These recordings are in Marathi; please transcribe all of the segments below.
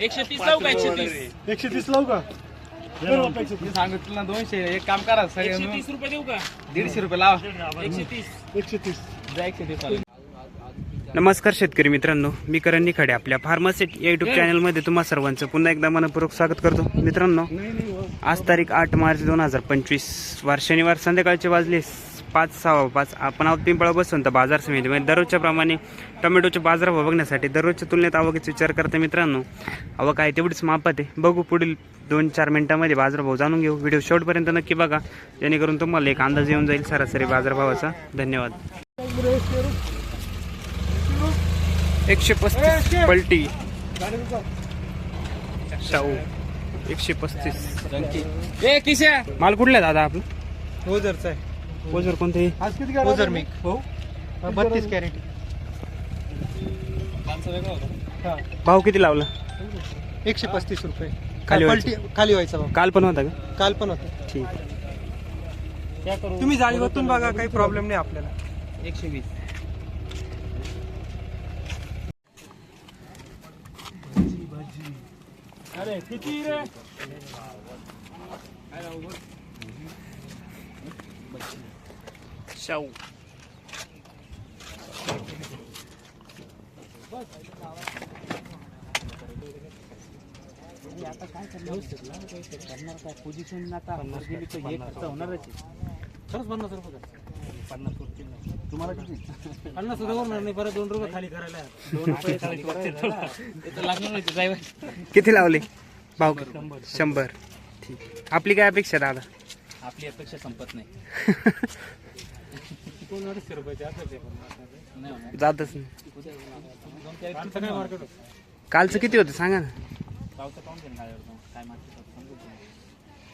एकशे तीस लावू का एकशे तीस? एकशे तीस? लावू का? बरं बाप्पा, एकशे तीस. सांगितलं ना दोनशे. एक काम करा सगळे एकशे मिळून तीस रुपये देऊ का? दीडशे रुपये लावा. एकशे तीस. एकशे तीस. जा एकशे तीस. नमस्कार शेतकरी मित्रांनो मी करण निखाडे आपल्या फार्मासेट या युट्यूब चॅनलमध्ये तुम्हा सर्वांचं पुन्हा एकदा मनपूर्वक स्वागत करतो. मित्रांनो आज तारीख आठ मार्च दोन हजार पंचवीस वार शनिवार संध्याकाळचे वाजले. पाच सहा पाच. आपण आहोत पिंपळा बसवंत बाजार समितीमध्ये दररोजच्या प्रमाणे टोमॅटोचे बाजारभाव बघण्यासाठी दररोजच्या तुलनेत आवकीचा विचार करता मित्रांनो आवक आहे तेवढीच मापात आहे. बघू पुढील दोन चार मिनिटांमध्ये बाजारभाव जाणून घेऊ. व्हिडिओ शेवटपर्यंत नक्की बघा. जेणेकरून तुम्हाला एक अंदाज येऊन जाईल सरासरी बाजारभावाचा धन्यवाद. एकशे पस्तीस पलटी. शाहू एकशे पस्तीस. माल कुठला दादा आपलं? ओझरचा आहे. ओझर कोणते? आज किती गाड्या ओझर? मिक हो. बत्तीस कॅरेट? भाव किती लावला? एकशे पस्तीस रुपये. खाली पलटी खाली व्हायचा भाव. काल पण होता का? काल पण होतं. ठीक. तुम्ही जाळी वतून बघा काही प्रॉब्लेम नाही आपल्याला. एकशे वीस. अरे किती रे? शाहू पन्नास रुपये होणार नाही परत दोन रुपये खाली करायला दोन रुपये खाली करायला लागणार नाही ड्रायव्हर किती लावले? भाव शंभर. ठीक. आपली काय अपेक्षा दादा? आपली अपेक्षा संपत नाही. दोन अडीचशे रुपयाचे असायचे पण नाही होणार. जातच नाही. काय मार्केट कालचं किती होतं सांगा ना. पावसा पाहून गाड्यावर. काय.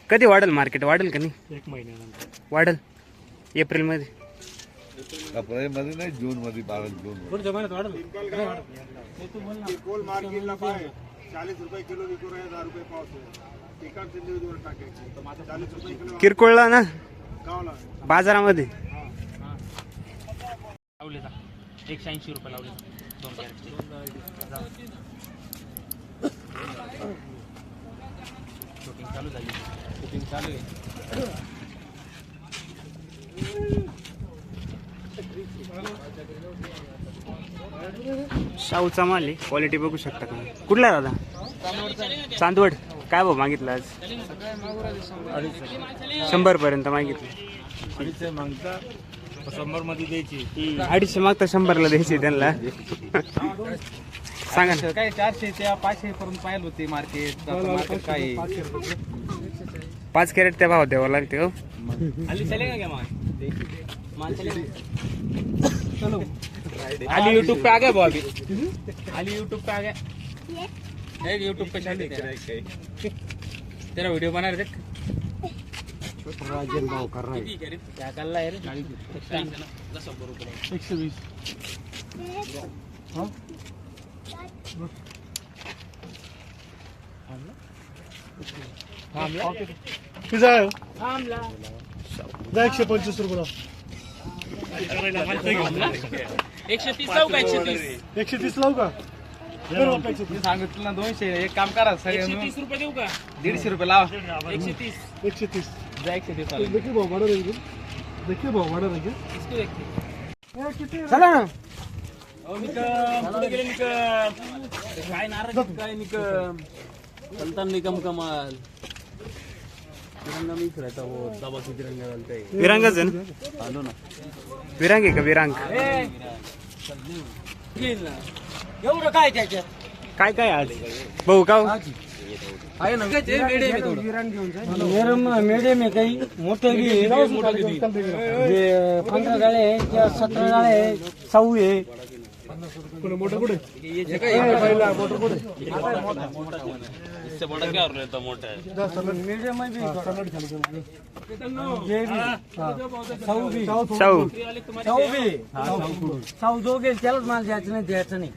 कधी वाढेल मार्केट? वाढेल का नाही? एक महिन्यानंतर. वाढेल. एप्रिलमध्ये. एप्रिलमध्ये नाही जून मध्ये बारा जून. पुढच्या महिन्यात वाढेल. मार्केटला पाय चाळीस रुपये किलो विकू रहे दहा रुपये किरकोळला ना? बाजारामध्ये? एकशे ऐंशी रुपये लावले. दोन कॅरेटचे शूटिंग चालू झाली. शूटिंग चालू आहे. शाहूचा माल आहे. क्वालिटी बघू शकता का? कुठला दादा? चांदवड. काय भाऊ मागितलं आज? शंभर पर्यंत मागितलं. अडीचशे मागता शंभरमध्ये द्यायची. अडीचशे मागता शंभरला द्यायचे त्यांना. सांगा ना. काय चारशे त्या पाचशे पर्यंत पाहिलं होते मार्केट मार्केट काय? आहे? पाच कॅरेट त्या भाव द्यावं लागते हो. अली चलेगा क्या माल माल चलेगा चलो. अली यूट्यूब पे आ गया वो अभी अली यूट्यूब पे आ गया. एक यूट्यूब पे चल तेरा वीडियो बना रहे थे राजन है रे? शंभर रुपये एकशे वीस हा? जा एकशे पंचवीस रुपये. एकशे तीस लावू का एकशे तीस? एकशे तीस लावू का? मी सांगितलं ना दोनशे. एक काम करा सगळे एकशे मिळून तीस रुपये देऊ का? दीडशे रुपये लावा. एकशे तीस. एकशे तीस. जा एकशे तीस चालेल देखीए भाव बढ़ रही है देखिए भाव बढ़ रही है इसको देखते चला ना. अहो निकम. कुठे गेले निकम? काय नाराज काय निकम? संतान निकम कमाल. तिरंगा मी फिरायचा हो. दबा किती तिरंगा घालताय. विरांगच आहे ना? आलो ना. विरांग आहे का? विरांग. एवढं काय त्याच्यात? काय काय आज? भाऊ का हो? मीडियम आहे काही मोठे बी आहे. जे पंधरा गाळे आहे किंवा सतरा गाळे आहे सऊ आहे. मोठं कुठे? इससे बड़ा क्या और लेता मोटा मीडियम आहे बी जे बी. सऊ बी. शाहू सऊ बी. सऊ दोघे त्यालाच माल द्यायचं नाही द्यायचं नाही.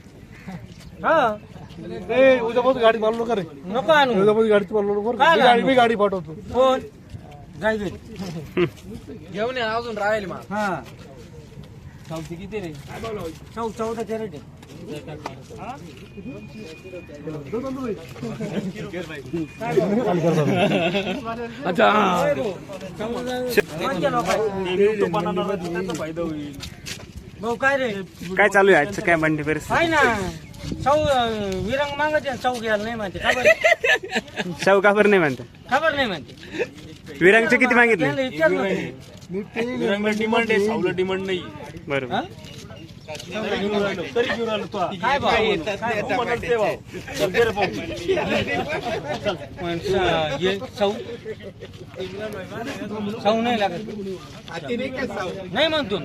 हा. ए उद्यापासून गाडी चालू नका रे. नको आणू. उद्यापासून गाडी चालू नको बरं का? काय मी गाडी? मी गाडी पाठवतो. कोण? ड्रायव्हर घेऊन या अजून राहील मग. हा. किती रे? चौ चौदा कॅरेट आहे भाऊ काय रे? काय चालू आहे आजचं? काय बंडी परिस्थिती? काय ना. सौ विरंग मागायचे सौ घ्यायला नाही माहिती खबर का बरं नाही म्हणते? खबर नाही माहिती विरांगचे किती मागितले? त्यांना विचारलं विरांगला डिमांड आहे सावला डिमांड नाही. बरोबर. तरी घेऊन आलो तो काय भाऊ स- नाही लागत नाही म्हणतो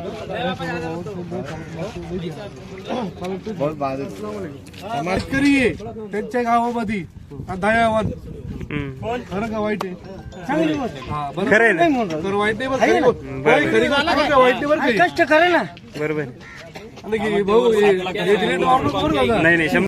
आहे त्यांच्या गावामध्ये दयावन. खरं का वाईट आहे. हा, खरं वाईट नाही वाईट नाही बरं. कष्ट करे ना बरोबर आणि